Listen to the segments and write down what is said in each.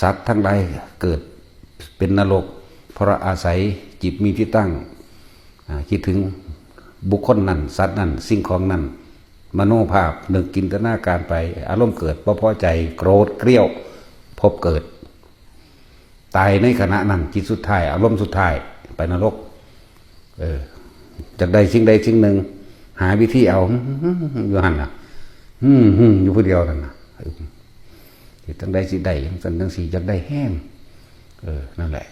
สัตว์ทั้งหลายเกิดเป็นนรก เพราะอาศัยจิตมีที่ตั้งคิดถึงบุคคลนั้น สัตว์นั้น สิ่งของนั้น มโนภาพนึกจินตนาการไป อารมณ์เกิดบ่พอใจโกรธเกรี้ยว พบเกิด ตายในขณะนั้นจิตสุดท้าย อารมณ์สุดท้ายไปนรก เออจากใดสิ่งใดสิ่งหนึ่ง หาวิธีเอาอยู่หันน่ะอืมอืมอยู่ผู้เดียวนั่นนะ ทั้งใดสิได้ทั้งสันทั้งสีจากได้แห้ง เออ นั่นแหละ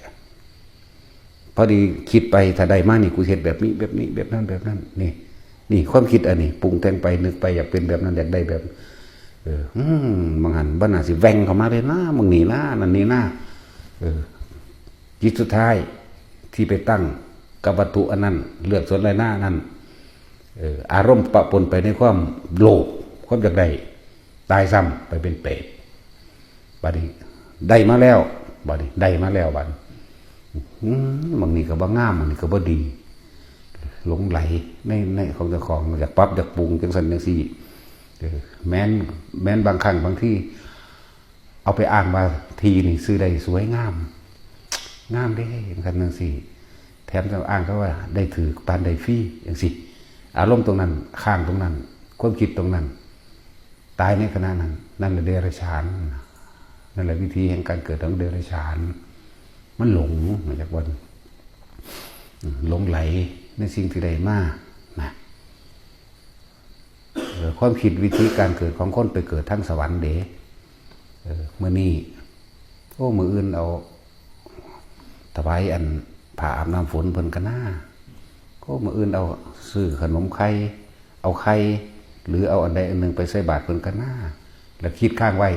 พอดีคิดไปถ้าได้มากนี่กูเห็นแบบนี้ แบบนี้แบบนั้นแบบนั้นนี่ นี่ความคิดอันนี้ปรุงแต่งไปนึกไปอยากเป็นแบบนั้นอยากได้แบบ เออมบางหันบ้านอาสิแวงเข้ามาเลยนะมึงหนีหน้านั่นนี่หน้าเออจิตสุดท้ายที่ไปตั้งกับวัตถุอันนั้น เลือกส่วนไรหน้านั้นเอออารมณ์ปะปนไปในความโลภความอยากได้ตายซ้ำไปเป็นเปรต บัดนี้ได้มาแล้วบัดนี้ได้มาแล้วบัดนี้อืมบางนี้ก็บ่งามบางนี้ก็บ่ดี หลงไหลในในของเจ้าของอยากปรับอยากปรุงจังสันจังสี่แม้นแม้นบางครั้งบางที่ เอาไปอ่านมาทีนี่ซื้อได้สวยงาม งามได้อย่างกันจังสี่แถมจะอ้างเขาว่า ได้ถือปานได้ฟรีอย่างสิอารมณ์ตรงนั้นข้างตรงนั้น ความคิดตรงนั้น ตายในขณะนั้น นั่นแหละเดรัจฉานนั่ นแหละวิธีแห่งการเกิดของเดรัจฉาน มันหลงมาจากบนหลงไหลในสิ่งที่ใดมากนะความคิดวิธีการเกิดของคนไปเกิดทั้งสวรรค์เดเออเมื่อนี้โอ้มืออื่นเอาถวายอันผ่าอาบน้ำฝนเพิ่นกันหน้าก็มืออื่นเอาซื้อขนมไข่เอาไข่หรือเอาอันใดอันหนึ่งไปใส่บาตรเพิ่นกันหน้าแล้วคิดข้างไว้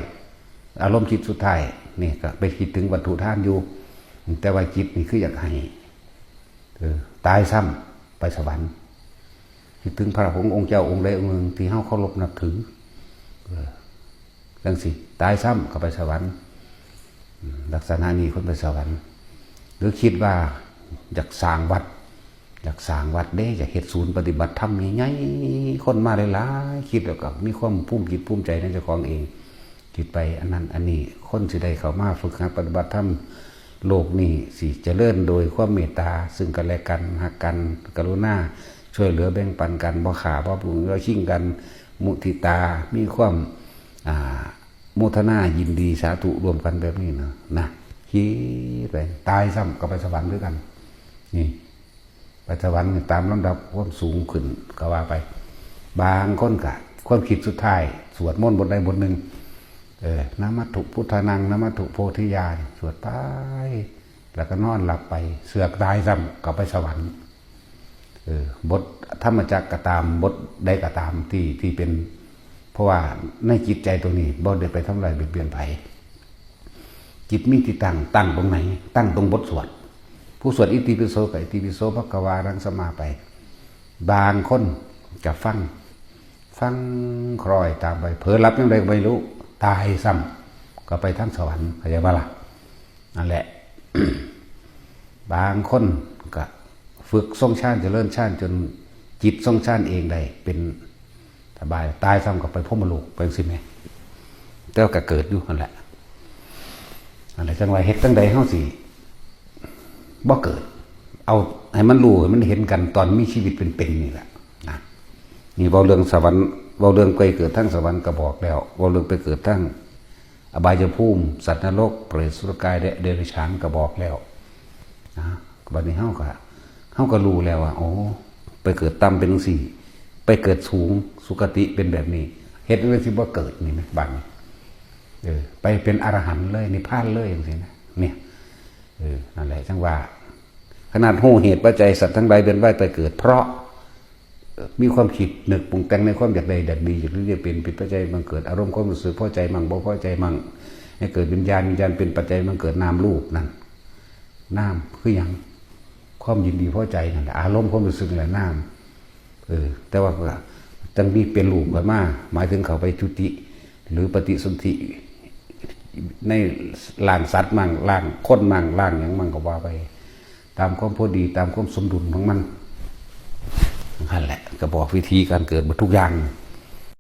อารมณ์จิตสุดท้ายนี่ก็ไปคิดถึงวัตถุท่านอยู่ แต่ว่าจิตนี่คืออยากให้ตายซ้ำไปสวรรค์คิดถึงพระองค์องค์เจ้าองค์ใดองค์หนึ่งที่เฮาเคารพนับถือดังสิตายซ้ำก็ไปสวรรค์ลักษณะนี้คนไปสวรรค์ หรือคิดว่าอยากสร้างวัด อยากสร้างวัดเด้อยากเฮ็ดศูนย์ปฏิบัติธรรมใหญ่ๆคนมาหลายๆคิดแล้วก็มีความภูมิจิตภูมิใจในเจ้าของเอง คิดไปอันนั้นอันนี้คนสิได้เข้ามาฝึกหัดปฏิบัติธรรมโลกนี้สิเจริญโดยความเมตตา ซึ่งกันและกันหักกันกรุณาช่วยเหลือแบ่งปันกันบ่ขาบ่ปรุงเราชิ่งกัน มุทิตา มีความอ่าโมทนายินดีสาธุรวมกันแบบนี้นะนะคิดไปตายซ้ำก็ไปสวรรค์ด้วยกัน นี่ไปสวรรค์ตามลำดับความสูงขึ้นก็ว่าไป บางคนกะความคิดสุดท้าย สวดมนต์บทใดบทหนึ่ง เออนามัตถุพุทธนังนามัตถุโพธิญาณสวดไปแล้วก็นอนหลับไป เสือกตายซ้ำกลับไปสวรรค์เออบทธรรมจักรก็ตามบทใดก็ตามที่ที่เป็น เพราะว่าในจิตใจตรงนี้บ่ได้ไปทำลายเบียดเบียนไผจิตมีที่ตั้งตั้งตรงไหน ตั้งตรงบทสวดผู้สวดอิติปิโสกับอิติปิโสพระกวารังสมาไป บางคนจะฟัง ฟังครอยตามไปเผลอรับยังไงก็ไม่รู้ ตายซ้ำก็ไปทั้งสวรรค์เข้าใจบ้าล่ะนั่นแหละ บางคนก็ฝึกทรงชาติเริญชาติจนจิตทรงชาติเองได้เป็นสบายตายซ้ำก็ไปพ่อมลูกไปสิแม่แต่ว่าก็เกิดอยู่นั่นแหละนั่นแหละจังไรเฮ็ดตั้งใดเฮาสิบ่เกิด เอาให้มันรู้ให้มันเห็นกันตอนมีชีวิตเป็นๆนี่แหละนะนี่เว้าเรื่องสวรรค์ ว้าเรื่องไปเกิดทั้งสวรรค์ก็บอกแล้วว้าเรื่องไปเกิดทั้งอบายภูมิ สัตว์นรกเปรตสุรกายและเดรัจฉานก็บอกแล้วนะบัดนี้เฮาก็เฮาก็รู้แล้วว่าโอ้ไปเกิดต่ำเป็นจังซี่ ไปเกิดสูงสุคติเป็นแบบนี้เฮ็ดไว้สิบ่เกิดนี่นะบัดนี้เออไปเป็นอรหันต์เลยนิพพานเลยจังซี่นะเนี่ยเออนั่นแหละจังว่า ขนาดหูเหตุปัจจัยสัตว์ทั้งหลายเป็นไว้ไปเกิด เพราะ มีความคิดนึกปรุงแต่งในความอยากใดอยากดีอยากรู้จะเป็นป็นปัจจัยมันเกิดอารมณ์ความรู้สึกพอใจมั่งบ่พอใจมั่งให้เกิดวิญญาณวิญญาณเป็นปัจจัยมันเกิดนามรูปนั่นนามคืออย่างความยินดีพอใจนั่นอารมณ์ความรู้สึกแหละนามเออแต่ว่าจังนี้เป็นรูปแบบมาหมายถึงเขาไปจุติ หรือปฏิสนธิในล่างสัตว์มั่งล่างคนมั่งล่างอย่างมั่งก็ว่าไป ตามความพอดีตามความสมดุลของมัน นั่นแหละก็บอกวิธีการเกิดมาทุกอย่าง